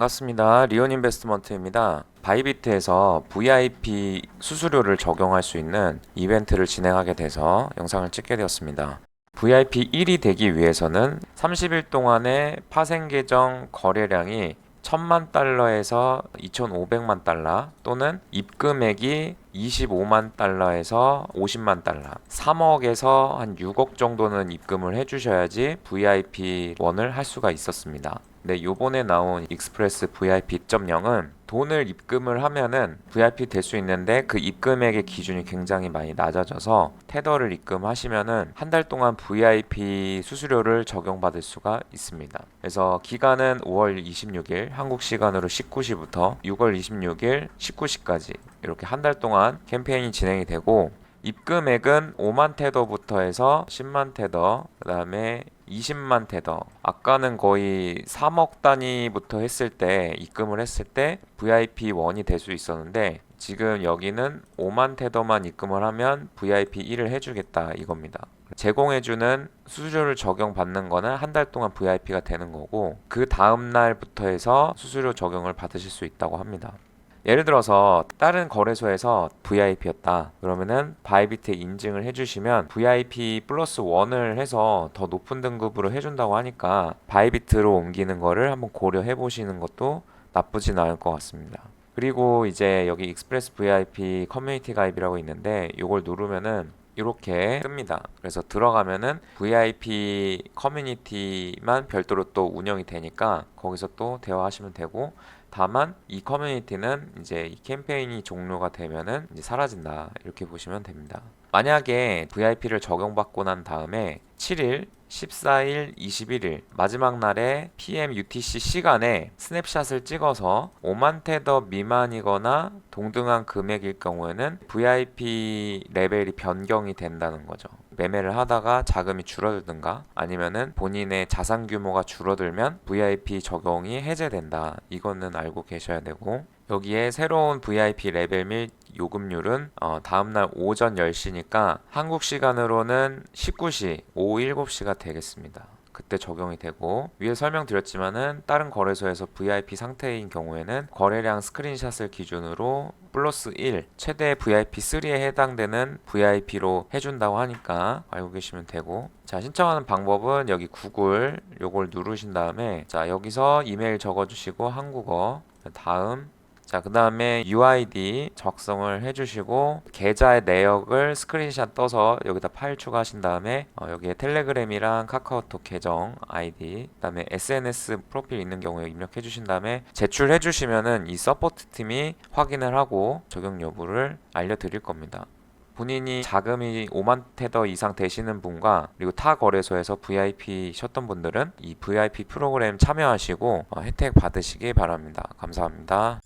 반갑습니다. 리온 인베스트먼트입니다. 바이비트에서 VIP 수수료를 적용할 수 있는 이벤트를 진행하게 돼서 영상을 찍게 되었습니다. VIP 1이 되기 위해서는 30일 동안의 파생 계정 거래량이 1000만 달러에서 2500만 달러 또는 입금액이 25만 달러에서 50만 달러 3억에서 한 6억 정도는 입금을 해주셔야지 VIP 1을 할 수가 있었습니다. 네, 요번에 나온 익스프레스 VIP 2.0은 돈을 입금을 하면은 VIP 될 수 있는데 그 입금액의 기준이 굉장히 많이 낮아져서 테더를 입금하시면은 한 달 동안 VIP 수수료를 적용받을 수가 있습니다. 그래서 기간은 5월 26일 한국 시간으로 19시부터 6월 26일 19시까지 이렇게 한 달 동안 캠페인이 진행이 되고 입금액은 5만 테더부터 해서 10만 테더, 그 다음에 20만 테더. 아까는 거의 3억 단위부터 했을 때, 입금을 했을 때 VIP 1이 될 수 있었는데, 지금 여기는 5만 테더만 입금을 하면 VIP 1을 해주겠다 이겁니다. 제공해주는 수수료를 적용받는 거는 한 달 동안 VIP가 되는 거고, 그 다음 날부터 해서 수수료 적용을 받으실 수 있다고 합니다. 예를 들어서 다른 거래소에서 VIP였다. 그러면은 바이비트에 인증을 해주시면 VIP 플러스 1을 해서 더 높은 등급으로 해준다고 하니까 바이비트로 옮기는 거를 한번 고려해 보시는 것도 나쁘진 않을 것 같습니다. 그리고 이제 여기 익스프레스 VIP 커뮤니티 가입이라고 있는데 이걸 누르면은 이렇게 뜹니다. 그래서 들어가면은 VIP 커뮤니티만 별도로 또 운영이 되니까 거기서 또 대화하시면 되고 다만 이 커뮤니티는 이제 이 캠페인이 종료가 되면은 이제 사라진다 이렇게 보시면 됩니다. 만약에 VIP를 적용받고 난 다음에 7일 14일, 21일 마지막 날에 PM UTC 시간에 스냅샷을 찍어서 5만 테더 미만이거나 동등한 금액일 경우에는 VIP 레벨이 변경이 된다는 거죠. 매매를 하다가 자금이 줄어들든가 아니면은 본인의 자산 규모가 줄어들면 VIP 적용이 해제된다. 이거는 알고 계셔야 되고 여기에 새로운 VIP 레벨 및 요금률은 어, 다음날 오전 10시니까 한국 시간으로는 19시, 오후 7시가 되겠습니다. 그때 적용이 되고 위에 설명드렸지만은 다른 거래소에서 VIP 상태인 경우에는 거래량 스크린샷을 기준으로 플러스 1 최대 VIP 3에 해당되는 VIP로 해준다고 하니까 알고 계시면 되고 자 신청하는 방법은 여기 구글 요걸 누르신 다음에 자 여기서 이메일 적어주시고 한국어 다음 자, 그 다음에 UID 작성을 해주시고 계좌의 내역을 스크린샷 떠서 여기다 파일 추가하신 다음에 어, 여기에 텔레그램이랑 카카오톡 계정 아이디 그 다음에 SNS 프로필 있는 경우에 입력해 주신 다음에 제출해 주시면은 이 서포트 팀이 확인을 하고 적용 여부를 알려드릴 겁니다. 본인이 자금이 5만 테더 이상 되시는 분과 그리고 타 거래소에서 VIP셨던 분들은 이 VIP 프로그램 참여하시고 어, 혜택 받으시기 바랍니다. 감사합니다.